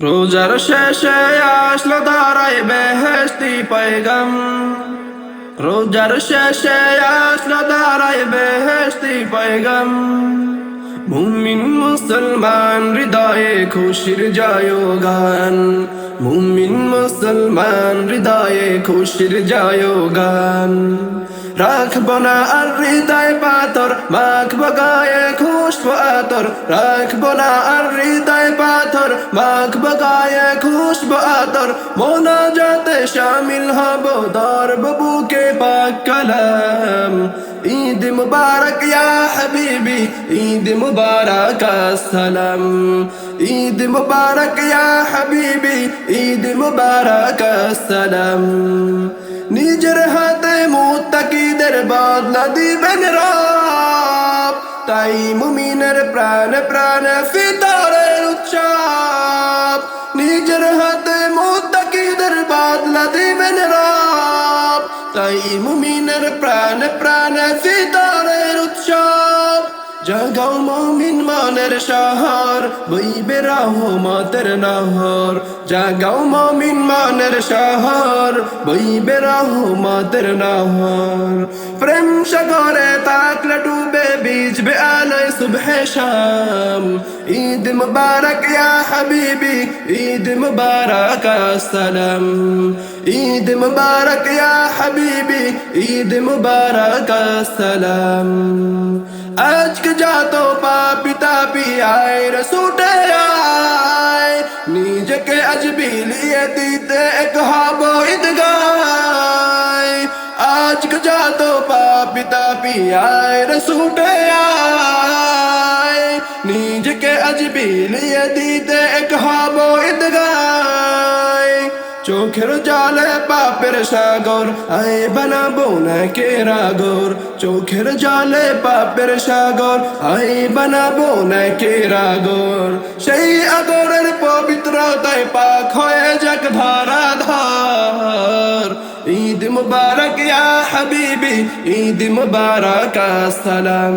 রোজার শেষে আসলো দাঁড়ায় বেহেস্তি পয়গম। রোজার শেষে আসলো দাঁড়ায় বেহেস্তি পয়গম। মুমিন মুসলমান হৃদয়ে খুশির জয় গান মুমিন মুসলমান হৃদয়ে খুশির জয় গান রাখব না আর হৃদয় পাথর, মাখব গায়ে খুশব আতর। রাখব না আর হৃদয় পাথর, মাখব গায়ে খুশব আতর। মোনা যাতে শামিল হব দরব বুকে পাক কালাম। ঈদ মুবারক ইয়া হাবিবি ঈদ মুবারক আসসালাম ঈদ মুবারক ইয়া হাবিবি ঈদ মুবারক আসসালাম নিজের হাতে মুত্তাকিদের বদলা দিবেন রব তাই মুমিনের প্রাণ প্রাণ ফিতরের উৎসব নিজের হাতে মুত্তাকিদের বদলা দিবেন রব তাই মুমিনের প্রাণ প্রাণ ফিতরের উৎসব। জাগাও মমিন মানের শহর, বইবে রহমতের নহর। জাগাও মমিন মানের শহর, বইবে মাতের নহর। প্রেম সাগরে তাকলে ডুবে আলোয় সুবহে শাম ঈদ মুবারক ইয়া হাবিবি ঈদ মুবারক আসসালাম ঈদ মুবারক ইয়া হাবিবি ঈদ মুবারক আসসালাম আজকে যত পাপি তাপি আয় রসুটে আয় নিজেকে আজ বিলিয়ে দিতে এক হব ঈদগায় আজকে যত পাপি তাপি আয় রসুটে আয় নিজেকে আজ বিলিয়ে দিতে এক হব ঈদগায়। চোখের জালে পাপের সাগর, আয় বানাবো না কে রাগর? চোখের জালে পাপের সাগর, আয় বানাবো না কে রাগর? সেই আগরের পবিত্রতায় পাক হয়ে যাক ধারা ধার ঈদ মুবারক ইয়া হাবিবি, ঈদ মুবারক সালাম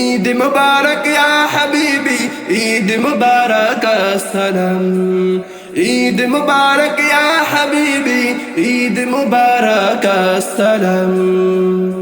ঈদ মুবারক ইয়া হাবিবি, ঈদ মুবারক সালাম ঈদ মুবারক ইয়া হাবিবি, ঈদ মুবারক আসসালাম।